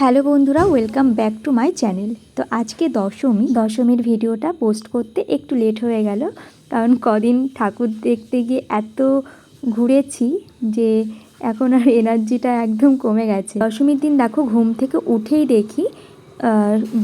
Hello বন্ধুরা, welcome back to my channel. তো আজকে দশমী, দশমীর ভিডিওটা পোস্ট করতে একটু লেট হয়ে গেল, কারণ কদিন ঠাকুর দেখতে গিয়ে এত ঘুরেছি যে এখন আর এনার্জিটা একদম কমে গেছে। দশমীর দিন দেখো, ঘুম থেকে উঠেই দেখি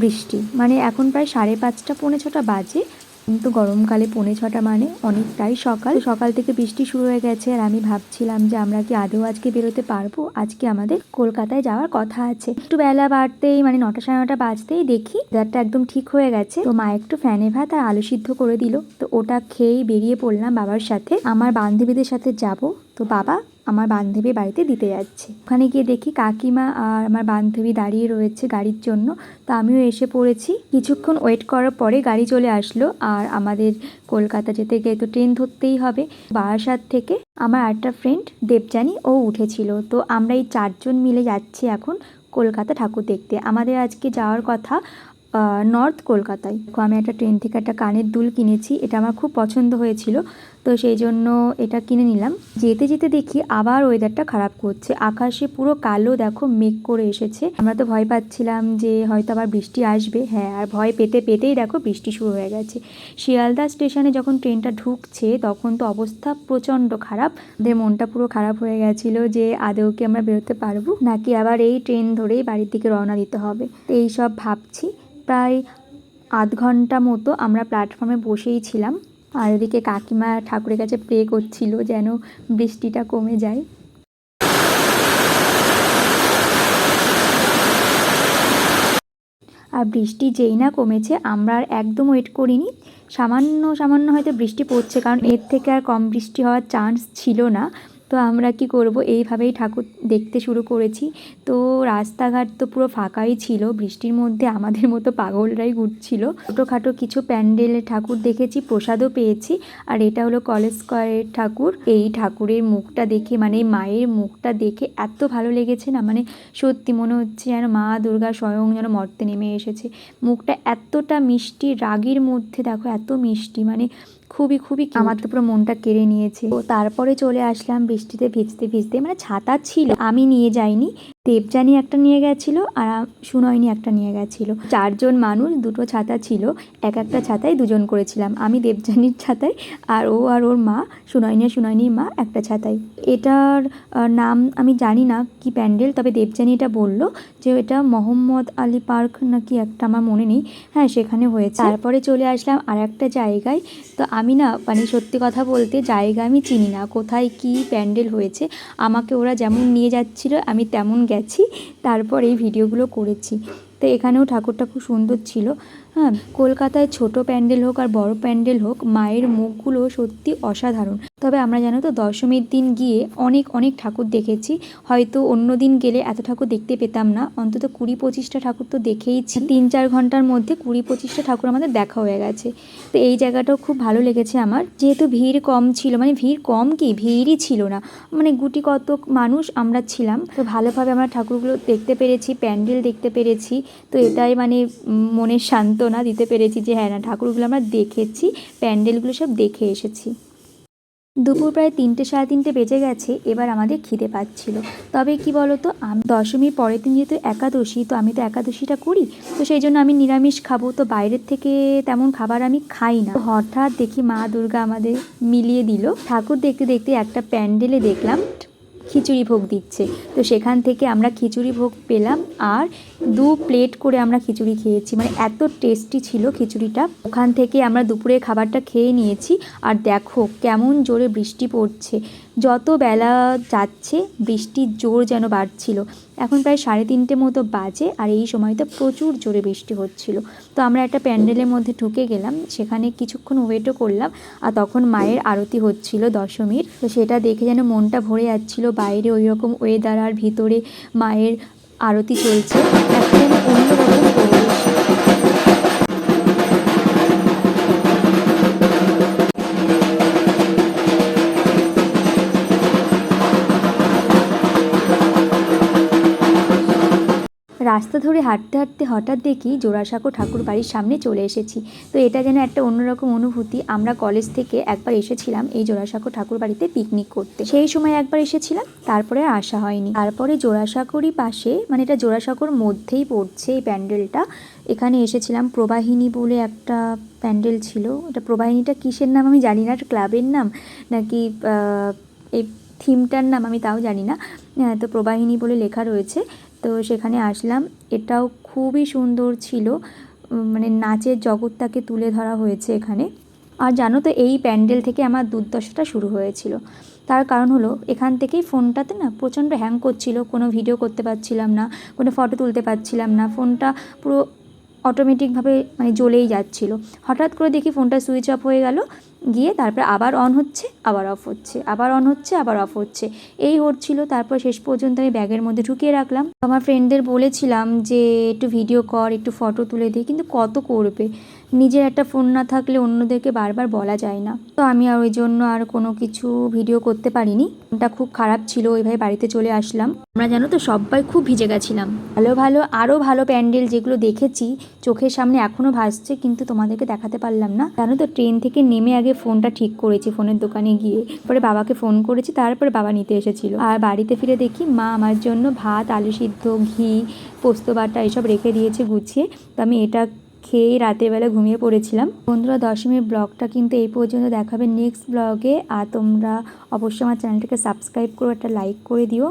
বৃষ্টি। মানে এখন প্রায় সাড়ে পাঁচটা, পৌনে ছটা বাজে। কিন্তু গরমকালে পৌনে ছটা মানে অনেকটাই সকাল। সকাল থেকে বৃষ্টি শুরু হয়ে গেছে আর আমি ভাবছিলাম যে আমরা কি আদৌ আজকে বেরোতে পারব? আজকে আমাদের কলকাতায় যাওয়ার কথা আছে। একটু বেলা বাড়তেই মানে নটা সাড়ে নটা বাজতেই দেখি ওয়েদারটা একদম ঠিক হয়ে গেছে। তো মা একটু ফ্যানে ভাত আর আলু সিদ্ধ করে দিল। তো ওটা খেয়েই বেরিয়ে পড়লাম বাবার সাথে। আমার বান্ধবীদের সাথে যাব। তো বাবা আমার বান্ধবী বাড়িতে দিতে যাচ্ছে। ওখানে গিয়ে দেখি কাকিমা আর আমার বান্ধবী দাঁড়িয়ে রয়েছে গাড়ির জন্য। তো আমিও এসে পড়েছি। কিছুক্ষণ ওয়েট করার পরে গাড়ি চলে আসলো। আর আমাদের কলকাতা যেতে গিয়ে তো ট্রেন ধরতেই হবে। বারাসাত থেকে আমার একটা ফ্রেন্ড দেবযানী, ও উঠেছিল। তো আমরা এই চারজন মিলে যাচ্ছি এখন কলকাতা ঠাকুর দেখতে। আমাদের আজকে যাওয়ার কথা নর্থ কলকাতায়। আমি একটা ট্রেন থেকে একটা কানের দুল কিনেছি, এটা আমার খুব পছন্দ হয়েছিল। তো সেই জন্য এটা কিনে নিলাম। যেতে যেতে দেখি আবার ওয়েদারটা খারাপ করছে। আকাশে পুরো কালো, দেখো, মেঘ করে এসেছে। আমরা তো ভয় পাচ্ছিলাম যে হয়তো আবার বৃষ্টি আসবে। হ্যাঁ আর ভয় পেতে পেতেই দেখো বৃষ্টি শুরু হয়ে গেছে। শিয়ালদা স্টেশনে যখন ট্রেনটা ঢুকছে, তখন তো অবস্থা প্রচণ্ড খারাপ। আমাদের মনটা পুরো খারাপ হয়ে গেছিল যে আদৌ কি আমরা বেরোতে পারব? নাকি আবার এই ট্রেন ধরেই বাড়ির দিকে রওনা দিতে হবে? তো এই সব ভাবছি। প্রায় আধ ঘণ্টা মতো আমরা প্ল্যাটফর্মে বসেই ছিলাম। আর এদিকে কাকিমা ঠাকুরের কাছে প্রে করছিল যেন বৃষ্টিটা কমে যায়। আর বৃষ্টি যেই না কমেছে, আমরা আর একদম ওয়েট করিনি। সামান্য সামান্য হয়তো বৃষ্টি পড়ছে, কারণ এর থেকে আর কম বৃষ্টি হওয়ার চান্স ছিল না। তো আমরা কি করব? এইভাবেই ঠাকুর দেখতে শুরু করেছি। তো রাস্তাঘাট তো পুরো ফাঁকাই ছিল। বৃষ্টির মধ্যে আমাদের মতো পাগলরাই ঘুরছিল। ছোটোখাটো কিছু প্যান্ডেলে ঠাকুর দেখেছি, প্রসাদও পেয়েছি। আর এটা হলো কলেজ স্কোয়ারের ঠাকুর। এই ঠাকুরের মুখটা দেখে মানে মায়ের মুখটা দেখে এত ভালো লেগেছে না? মানে সত্যি মনে হচ্ছে যেন মা দুর্গা স্বয়ং যেন মর্তে নেমে এসেছে। মুখটা এতটা মিষ্টি, রাগের মধ্যে দেখো এত মিষ্টি মানে খুবই খুবই। আমার তো পুরো মনটা কেড়ে নিয়েছে তো তারপরে চলে আসলাম বৃষ্টিতে ভিজতে ভিজতে মানে ছাতা ছিল, আমি নিয়ে যাইনি দেবযানী একটা নিয়ে গেছিল আর সুনয়নী একটা নিয়ে গেছিল। চারজন মানুষ, দুটো ছাতা ছিল, এক একটা ছাতায় দুজন করেছিলাম। আমি দেবযানীর ছাতায় আর ও আর ওর মা, সুনয়নী সুনয়নীর মা একটা ছাতায়। এটার নাম আমি জানি না কি প্যান্ডেল, তবে দেবযানী এটা বলল যে এটা মোহাম্মদ আলী পার্ক নাকি একটা, আমার মনে নেই। হ্যাঁ সেখানে হয়েছে। তারপরে চলে আসলাম আর একটা জায়গায়। তো আমি না মানে সত্যি কথা বলতে জায়গা আমি চিনি না, কোথায় কি প্যান্ডেল হয়েছে, আমাকে ওরা যেমন নিয়ে যাচ্ছিল, আমি তেমন গেছি তারপর এই ভিডিওগুলো করেছি। তো এখানেও ঠাকুরটা খুব সুন্দর ছিল। হ্যাঁ কলকাতায় ছোট প্যান্ডেল হোক আর বড় প্যান্ডেল হোক, মায়ের মুখগুলো সত্যি অসাধারণ। তবে আমরা জানো তো, দশমীর দিন গিয়ে অনেক অনেক ঠাকুর দেখেছি। হয়তো অন্য দিন গেলে এত ঠাকুর দেখতে পেতাম না। অন্তত কুড়ি পঁচিশটা ঠাকুর তো দেখেইছি। তিন, চার ঘণ্টার মধ্যে কুড়ি পঁচিশটা ঠাকুর আমাদের দেখা হয়ে গেছে। তো এই জায়গাটাও খুব ভালো লেগেছে আমার। যেহেতু ভিড় কম ছিল মানে ভিড় কম কি? ভিড়ই ছিল না। মানে গুটি কত মানুষ আমরা ছিলাম। তো ভালোভাবে আমরা ঠাকুরগুলো দেখতে পেরেছি, প্যান্ডেল দেখতে পেরেছি। তো এটাই মানে মনের মনের সান্ত্বনা দিতে পেরেছি যে হ্যাঁ না, ঠাকুরগুলো আমরা দেখেছি, প্যান্ডেলগুলো সব দেখে এসেছি। দুপুর প্রায় তিনটে, সাড়ে তিনটে বেজে গেছে, এবার আমাদের খিদে পাচ্ছিল। তবে কি বলতো, আমি, দশমীর পরের দিন যেহেতু একাদশী, তো আমি তো একাদশীটা করি, তো সেই জন্য আমি নিরামিষ খাব, তো বাইরের থেকে তেমন খাবার আমি খাই না। হঠাৎ দেখি মা দুর্গা আমাদের মিলিয়ে দিল। ঠাকুর দেখতে দেখতে একটা প্যান্ডেলে দেখলাম খিচুড়ি ভোগ দিচ্ছে। তো সেখান থেকে আমরা খিচুড়ি ভোগ পেলাম আর দু প্লেট করে আমরা খিচুড়ি খেয়েছি। মানে এত টেস্টি ছিল খিচুড়িটা। ওখান থেকে আমরা দুপুরে খাবারটা খেয়ে নিয়েছি। আর দেখো কেমন জোরে বৃষ্টি পড়ছে। যত বেলা যাচ্ছে, বৃষ্টির জোর যেন বাড়ছিল। এখন প্রায় সাড়ে তিনটে মতো বাজে আর এই সময়তে প্রচুর জোরে বৃষ্টি হচ্ছিল। তো আমরা একটা প্যান্ডেলের মধ্যে ঢুকে গেলাম, সেখানে কিছুক্ষণ ওয়েটও করলাম আর তখন মায়ের আরতি হচ্ছিল দশমীর। তো সেটা দেখে যেন মনটা ভরে যাচ্ছিল বাইরে ওই রকম ওয়েদার আর ভিতরে মায়ের আরতি চলছে। একদম অন্যরকম রাস্তা ধরে হাঁটতে হাঁটতে হঠাৎ দেখি জোড়াসাঁকো ঠাকুর বাড়ির সামনে চলে এসেছি। তো এটা যেন একটা অন্যরকম অনুভূতি। আমরা কলেজ থেকে একবার এসেছিলাম এই জোড়াসাঁকো ঠাকুর বাড়িতে পিকনিক করতে। সেই সময় একবার এসেছিলাম তারপরে আসা হয়নি। তারপরে জোড়াসাঁকোরই পাশে মানে এটা জোড়াসাঁকোর মধ্যেই পড়ছে এই প্যান্ডেলটা এখানে এসেছিলাম প্রবাহিনী বলে একটা প্যান্ডেল ছিল। এটা প্রবাহিনীটা কিসের নাম আমি জানি না ক্লাবের নাম? নাকি এই থিমটার নাম আমি তাও জানি না। হ্যাঁ, তো প্রবাহিনী বলে লেখা রয়েছে। তো সেখানে আসলাম। এটাও খুবই সুন্দর ছিল। মানে নাচের জগৎটাকে তুলে ধরা হয়েছে এখানে। আর জানো তো, এই প্যান্ডেল থেকে আমার দুর্দশাটা শুরু হয়েছিল। তার কারণ হলো, এখান থেকেই ফোনটাতে না প্রচণ্ড হ্যাং করছিল। কোনো ভিডিও করতে পারছিলাম না, কোনো ফটো তুলতে পারছিলাম না। ফোনটা পুরো অটোমেটিকভাবে মানে জ্বলেই যাচ্ছিল। হঠাৎ করে দেখি ফোনটা সুইচ অফ হয়ে গেল, গিয়ে তারপরে আবার অন হচ্ছে, আবার অফ হচ্ছে, আবার অন হচ্ছে, আবার অফ হচ্ছে। এই হচ্ছিল, তারপর শেষ পর্যন্ত আমি ব্যাগের মধ্যে ঢুকিয়ে রাখলাম। আমার ফ্রেন্ডদের বলেছিলাম যে, একটু ভিডিও কর, একটু ফটো তুলে দিই কিন্তু কত করবে? নিজের একটা ফোন না থাকলে অন্যদেরকে বারবার বলা যায় না। তো আমি আর ওই জন্য আর কোনো কিছু ভিডিও করতে পারিনি। ফোনটা খুব খারাপ ছিল, ওইভাবে বাড়িতে চলে আসলাম। আমরা জানো তো সবাই খুব ভিজে গেছিলাম। ভালো ভালো আরও ভালো প্যান্ডেল যেগুলো দেখেছি, চোখের সামনে এখনও ভাসছে, কিন্তু তোমাদেরকে দেখাতে পারলাম না। জানো তো, ট্রেন থেকে নেমে আগে ফোনটা ঠিক করেছি, ফোনের দোকানে গিয়ে। পরে বাবাকে ফোন করেছি, তারপরে বাবা নিতে এসেছিল। আর বাড়িতে ফিরে দেখি, মা আমার জন্য ভাত, আলু সিদ্ধ, ঘি, পোস্ত বাটা এসব রেখে দিয়েছে গুছিয়ে। তো আমি এটা খেয়ে রাতেরবেলা ঘুমিয়ে পড়েছিলাম। বন্ধুরা, দশমীর ব্লগটা কিন্তু এই পর্যন্ত দেখাবে। নেক্সট ব্লগে আর তোমরা অবশ্যই আমার চ্যানেলটাকে সাবস্ক্রাইব করো, একটা লাইক করে দিও।